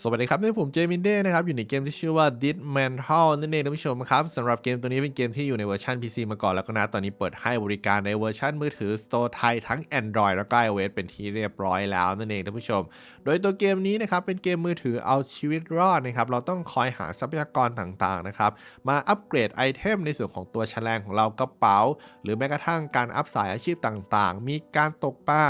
สวัสดีครับนี่ผมเจมินเด้นะครับ อยู่ในเกมที่ชื่อว่า Did Mental นั่นเองท่านผู้ชมครับสำหรับเกมตัวนี้เป็นเกมที่อยู่ในเวอร์ชัน PC มาก่อนแล้วก็นะตอนนี้เปิดให้บริการในเวอร์ชันมือถือ Store ไทยทั้ง Android แล้วก็ iOS เป็นที่เรียบร้อยแล้วนั่นเองท่านผู้ชม โดยตัวเกมนี้นะครับเป็นเกมมือถือเอาชีวิตรอดนะครับเราต้องคอยหาทรัพยากรต่างๆนะครับมาอัปเกรดไอเทมในส่วนของตัวแฉลงของเรากระเป๋า หรือแม้กระทั่งการอัพสายอาชีพต่างๆ มีการตกปลา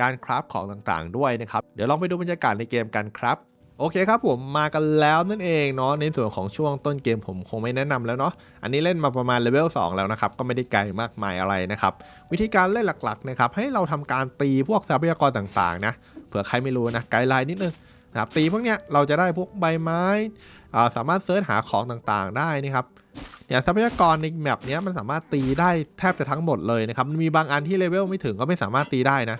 การคราฟของต่างๆ ด้วยนะครับเดี๋ยวลองไปดูบรรยากาศในเกมกันครับ โอเคครับผมมากันแล้วนั่นเองเนาะในส่วนของช่วงต้นเกมผมคงไม่แนะนำแล้วเนาะอันนี้เล่นมาประมาณเลเวล2แล้วนะครับ ก็ไม่ได้ไกลมากมายอะไรนะครับ วิธีการเล่นหลักๆนะครับให้เราทำการตีพวกทรัพยากรต่างๆนะเผื่อใครไม่รู้นะไกด์ไลน์นิดนึงนะครับตีพวกเนี้ยเราจะได้พวกใบไม้สามารถเซิร์ชหาของต่างๆได้นะครับเนี่ยทรัพยากรในแมปเนี้ยมันสามารถตีได้แทบจะทั้งหมดเลยนะครับมีบางอันที่เลเวลไม่ถึงก็ไม่สามารถตีได้นะ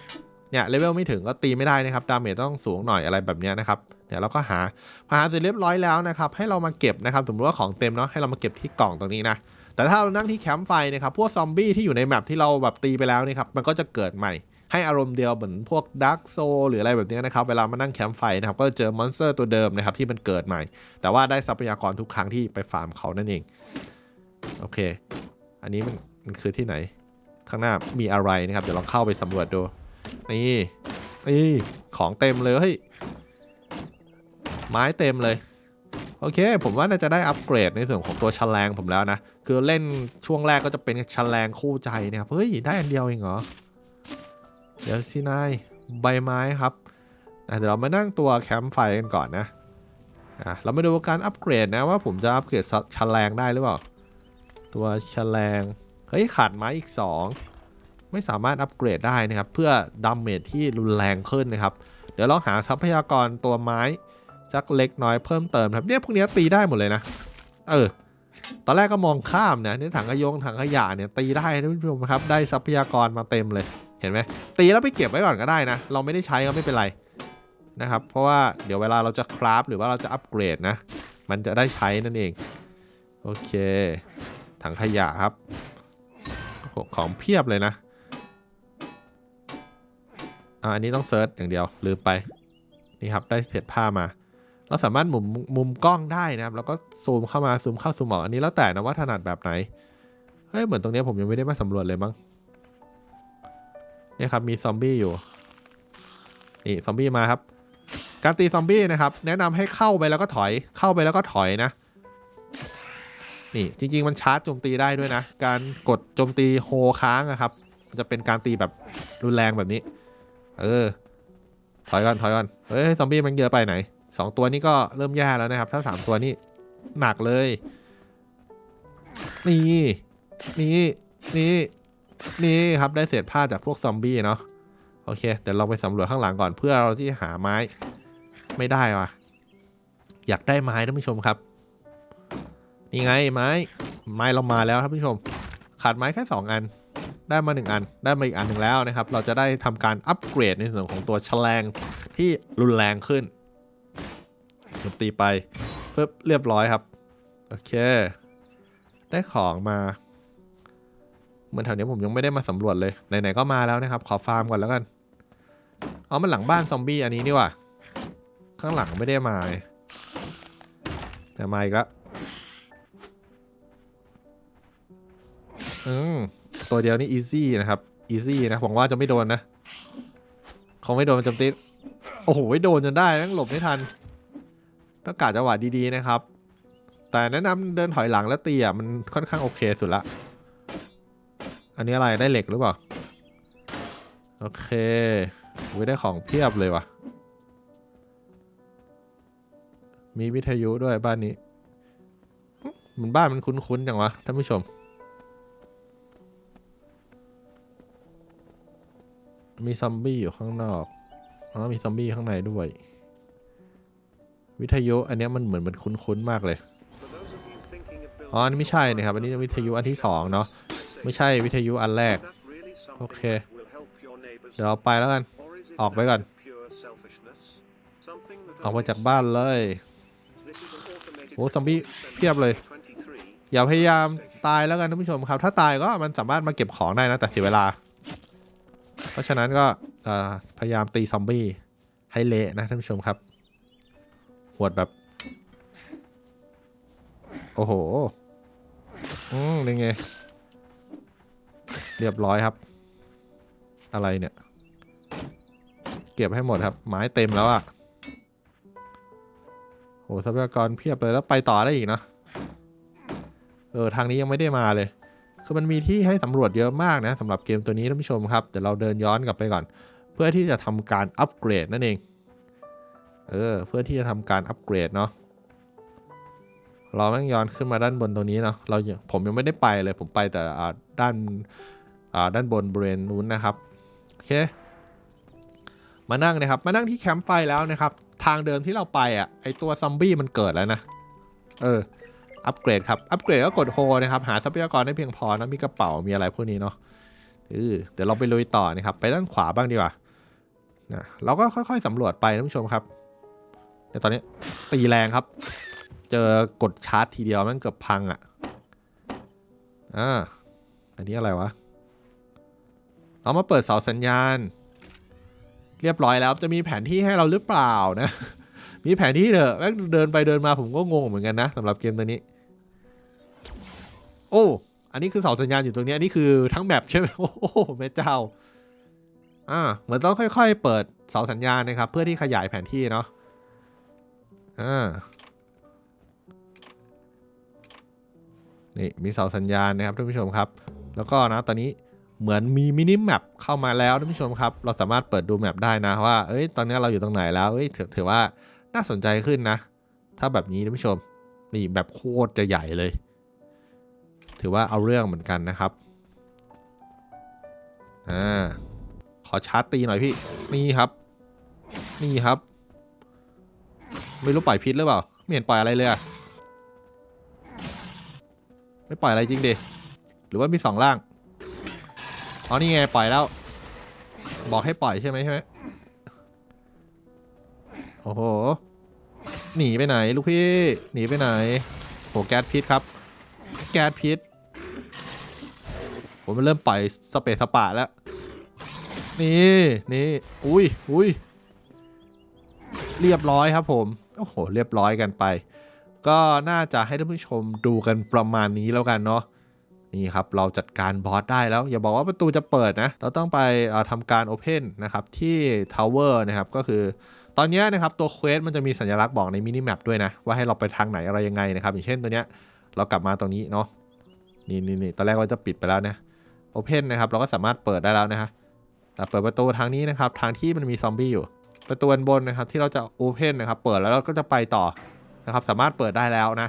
เนี่ยเลเวลไม่ถึงก็ตีไม่ได้นะครับดาเมจต้องสูงหน่อยอะไรแบบเนี้ยนะครับ เดี๋ยวเราก็หาพอหาเสร็จเรียบร้อยแล้วนะครับให้เรามาเก็บนะครับสมมติว่าของเต็มเนาะให้เรามาเก็บที่กล่องตรงนี้นะแต่ถ้าเรานั่งที่แคมป์ไฟนะครับพวกซอมบี้ที่อยู่ในแมปที่เราแบบตีไปแล้วนี่ครับมันก็จะเกิดใหม่ให้อารมณ์เดียวเหมือนพวกดักโซหรืออะไรแบบนี้นะครับเวลามานั่งแคมป์ไฟนะครับก็จะเจอมอนสเตอร์ตัวเดิมนะครับที่มันเกิดใหม่ แต่ว่าได้ทรัพยากรทุกครั้งที่ไปฟาร์มเขานั่นเองโอเค อันนี้มันมันคือที่ไหน ข้างหน้ามีอะไรนะครับเดี๋ยวลองเข้าไปสำรวจดูนี่นี่ของเต็มเลยเฮ้ย ไม้เต็มเลย โอเค ผมว่าน่าจะได้อัปเกรดในส่วนของตัวแฉลงผมแล้วนะ คือเล่นช่วงแรกก็จะเป็นแฉลงคู่ใจนะครับ เฮ้ย ได้อันเดียวเองเหรอ เดี๋ยวสินายใบไม้ครับเดี๋ยวเรามานั่งตัวแคมป์ไฟกันก่อนนะอะเรามาดูการอัปเกรดนะว่าผมจะอัปเกรดแฉลงได้หรือเปล่า ตัวแฉลงเฮ้ยขาดไม้อีก 2 ไม่สามารถอัปเกรดได้นะครับ เพื่อดาเมจที่รุนแรงขึ้นนะครับ เดี๋ยวลองหาทรัพยากรตัวไม้ สักเล็กน้อยเพิ่มเติมครับเนี่ยพวกนี้ตีได้หมดเลยนะ เออ ตอนแรกก็มองข้ามนะเนี่ยถังขยงถังขยะเนี่ยตีได้นะท่านผู้ชมครับ ได้ทรัพยากรมาเต็มเลย เห็นไหมตีแล้วไปเก็บไว้ก่อนก็ได้นะ เราไม่ได้ใช้ก็ไม่เป็นไรนะครับ เพราะว่าเดี๋ยวเวลาเราจะคราฟหรือว่าเราจะอัปเกรดนะ มันจะได้ใช้นั่นเอง โอเค ถังขยะครับของเพียบเลยนะอ่าอันนี้ต้องเซิร์ชอย่างเดียวลืมไป นี่ครับได้เศษผ้ามา เราสามารถหมุนมุมกล้องได้นะครับ แล้วก็ซูมเข้ามาซูมเข้าซูมออกอันนี้แล้วแต่นะว่าถนัดแบบไหนเฮ้ยเหมือนตรงนี้ผมยังไม่ได้มาสำรวจเลยมั้งนี่ครับมีซอมบี้อยู่นี่ซอมบี้มาครับ การตีซอมบี้นะครับ แนะนำให้เข้าไปแล้วก็ถอย เข้าไปแล้วก็ถอยนะ นี่จริง ๆ มันชาร์จโจมตีได้ด้วยนะ การกดโจมตีโฮค้างอะครับมันจะเป็นการตีแบบรุนแรงแบบนี้ เออ ถอยก่อนถอยก่อนเฮ้ยซอมบี้มันเยอะไปไหน สองตัวนี้ก็เริ่มแย่แล้วนะครับ ถ้าสามตัวนี้หนักเลย นี่ นี่ นี่ นี่ครับได้เศษผ้าจากพวกซอมบี้เนาะ โอเค เดี๋ยวเราไปสำรวจข้างหลังก่อนเพื่อเราที่หาไม้ไม่ได้ว่ะ อยากได้ไม้ท่านผู้ชมครับ นี่ไงไม้ ไม้เรามาแล้วท่านผู้ชม ขาดไม้แค่สองอัน ได้มาหนึ่งอัน ได้มาอีกอันหนึ่งแล้วนะครับ เราจะได้ทำการอัปเกรดในส่วนของตัวแฉลงที่รุนแรงขึ้น มตีไปปึ๊บเรียบร้อยครับ โอเค ได้ของมา เหมือนแถวนี้ผมยังไม่ได้มาสำรวจเลย ไหนๆก็มาแล้วนะครับ ขอฟาร์มก่อนแล้วกัน เอามันหลังบ้านซอมบี้อันนี้นี่ว่ะ ข้างหลังไม่ได้มาแต่มาอีกแล้วอืมตัวเดียวนี่ easy นะครับ easy นะหวังว่าจะไม่โดนนะคงไม่โดนจมตีโอ้โหโดนจนได้แม่งหลบไม่ทัน ต้องกาจังหวะดีๆนะครับ แต่แนะนำเดินถอยหลังแล้วตีอะมันค่อนข้างโอเคสุดละ อันนี้อะไรได้เหล็กหรือเปล่า โอเคไว้ได้ของเพียบเลยว่ะ มีวิทยุด้วยบ้านนี้เหมันบ้านมันคุ้นๆจังวะท่านผู้ชม มีซอมบี้อยู่ข้างนอก อ๋อมีซอมบี้ข้างในด้วย วิทยุอันนี้มันเหมือนมันคุ้นๆมากเลยอ๋ออันนี้ไม่ใช่นะครับอันนี้วิทยุอันที่สองเนาะไม่ใช่วิทยุอันแรกโอเคเดี๋ยวเราไปแล้วกันออกไปก่อนออกมาจากบ้านเลยโอ้ซอมบี้เพียบเลย อย่าพยายามตายแล้วกันท่านผู้ชมครับ ถ้าตายก็มันสามารถมาเก็บของได้นะแต่เสียเวลา เพราะฉะนั้นก็พยายามตีซอมบี้ให้เละนะท่านผู้ชมครับ วดแบบ โอ้โห อืมเป็นไง เรียบร้อยครับ อะไรเนี่ย เก็บให้หมดครับ ไม้เต็มแล้วอะ่ะโหทรัพยากรเพียบเลยแล้วไปต่อได้อีกเนะเออทางนี้ยังไม่ได้มาเลยคือมันมีที่ให้สำรวจเยอะมากนะสำหรับเกมตัวนี้ท่านผู้ชมครับเดี๋ยวเราเดินย้อนกลับไปก่อน เพื่อที่จะทำการอัปเกรดนั่นเอง เออ เพื่อที่จะทำการอัปเกรดเนาะเราแม่งย้อนขึ้นมาด้านบนตรงนี้เนาะเราผมยังไม่ได้ไปเลยผมไปแต่ด้านาด้านบนบริเวณนู้นนะครับโอเค มานั่งนะครับ มานั่งที่แคมป์ไฟแล้วนะครับ ทางเดิมที่เราไปอะไอตัวซอมบี้มันเกิดแล้วนะเอออัปเกรดครับอัปเกรดก็กดโฮนะครับหาทรัพยากรได้เพียงพอนะมีกระเป๋ามีอะไรพวกนี้เนาะเออเดี๋ยวเราไปลุยต่อนะครับ ไปด้านขวาบ้างดีกว่านะเราก็ค่อย ๆสำรวจไปท่านผู้ชมครับ เดี๋ยวตอนนี้ตีแรงครับ เจอกดชาร์จทีเดียวมันเกือบพังอะอ่าอันนี้อะไรวะเรามาเปิดเสาสัญญาณ เรียบร้อยแล้วจะมีแผนที่ให้เราหรือเปล่านะ มีแผนที่เถอะแม่งเดินไปเดินมาผมก็งงเหมือนกันนะสำหรับเกมตัวนี้ โอ้อันนี้คือเสาสัญญาณอยู่ตรงนี้อันนี้คือทั้งแมปใช่ไหมโอ้โหแม่เจ้าอ่าเหมือนต้องค่อย ๆ เปิดเสาสัญญาณนะครับ เพื่อที่ขยายแผนที่เนาะ อ่านี่มีเสาสัญญาณนะครับท่านผู้ชมครับ แล้วก็นะตอนนี้เหมือนมีมินิแมปเข้ามาแล้วท่านผู้ชมครับ เราสามารถเปิดดูแมปได้นะว่าเอ้ยตอนนี้เราอยู่ตรงไหนแล้วเอ้ยถือถือว่าน่าสนใจขึ้นนะ ถ้าแบบนี้ท่านผู้ชมนี่แบบโคตรจะใหญ่เลย ถือว่าเอาเรื่องเหมือนกันนะครับอ่าขอชาร์จตีหน่อยพี่นี่ครับ นี่ครับ ไม่รู้ปล่อยพิษหรือเปล่า ไม่เห็นปล่อยอะไรเลยอะไม่ปล่อยอะไรจริงดิ หรือว่ามีสองล่าง อ๋อนี่ไงปล่อยแล้ว บอกให้ปล่อยใช่ไหมใช่ไหมโอ้โห หนีไปไหนลูกพี่ หนีไปไหนโหแก๊สพิษครับ แก๊สพิษ ผมเริ่มปล่อยสเปซสปะแล้ว นี่ นี่ อุ้ยอุ้ยเรียบร้อยครับผม โอ้โห เรียบร้อยกันไป ก็น่าจะให้ท่านผู้ชมดูกันประมาณนี้แล้วกันเนาะนี่ครับ เราจัดการบอสได้แล้ว อย่าบอกว่าประตูจะเปิดนะ เราต้องไปทำการโอเพนนะครับที่ทาวเวอร์นะครับ ก็คือตอนนี้นะครับตัวเควสมันจะมีสัญลักษณ์บอกในมินิแมปด้วยนะ ว่าให้เราไปทางไหนอะไรยังไงนะครับ อย่างเช่นตัวเนี้ยเรากลับมาตรงนี้เนาะนี่นี่นตอนแรกเราจะปิดไปแล้วนะโอเพนนะครับ เราก็สามารถเปิดได้แล้วนะฮะแต่เปิดประตูทางนี้นะครับ ทางที่มันมีซอมบี้อยู่ ประตูบนนะครับที่เราจะโอเพนนะครับเปิดแล้วเราก็จะไปต่อนะครับสามารถเปิดได้แล้วนะ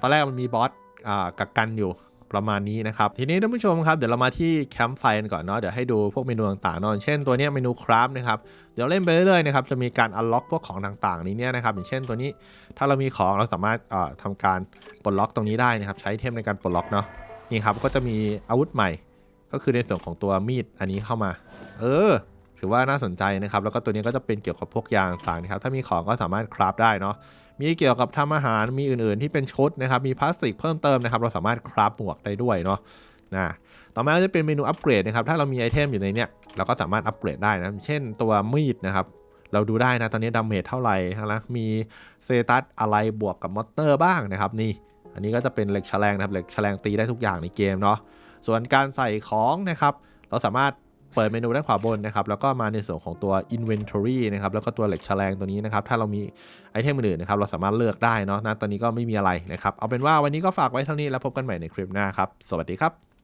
ตอนแรกมันมีบอสอ่ากักกันอยู่ประมาณนี้นะครับ ทีนี้ท่านผู้ชมครับเดี๋ยวเรามาที่แคมป์ไฟกันก่อนเนาะเดี๋ยวให้ดูพวกเมนูต่างๆเนอะเช่นตัวนี้เมนูคราฟนะครับเดี๋ยวเล่นไปเรื่อยๆนะครับจะมีการอัลล็อกพวกของต่างๆ นี้เนี่ยนะครับอย่างเช่นตัวนี้ถ้าเรามีของเราสามารถอ่าทำการปลดล็อกตรงนี้ได้นะครับ ใช้เทมในการปลดล็อกเนาะนี่ครับก็จะมีอาวุธใหม่ ก็คือในส่วนของตัวมีดอันนี้เข้ามา เออ ถือว่าน่าสนใจนะครับ แล้วก็ตัวนี้ก็จะเป็นเกี่ยวกับพวกยางต่างๆนะครับ ถ้ามีของก็สามารถคราฟได้เนาะ มีเกี่ยวกับทำอาหาร มีอื่นๆ ที่เป็นชุดนะครับ มีพลาสติกเพิ่มเติมนะครับ เราสามารถคราฟหมวกได้ด้วยเนาะ นะ ต่อมาก็จะเป็นเมนูอัปเกรดนะครับ ถ้าเรามีไอเทมอยู่ในเนี้ย เราก็สามารถอัปเกรดได้นะ เช่นตัวมีดนะครับ เราดูได้นะตอนนี้ดาเมจเท่าไหร่นะมีเซตัสอะไรบวกกับมอเตอร์บ้างนะครับนี่ อันนี้ก็จะเป็นเหล็กแฉลงนะครับ เหล็กแฉลงตีได้ทุกอย่างในเกมเนาะ ส่วนการใส่ของนะครับ เราสามารถ เปิดเมนูด้านขวาบนนะครับแล้วก็มาในส่วนของตัว inventory นะครับแล้วก็ตัวเหล็กแฉลงตัวนี้นะครับถ้าเรามีไอเทมอื่นนะครับเราสามารถเลือกได้เนาะนะตอนนี้ก็ไม่มีอะไรนะครับเอาเป็นว่าวันนี้ก็ฝากไว้เท่านี้แล้วพบกันใหม่ในคลิปหน้าครับสวัสดีครับ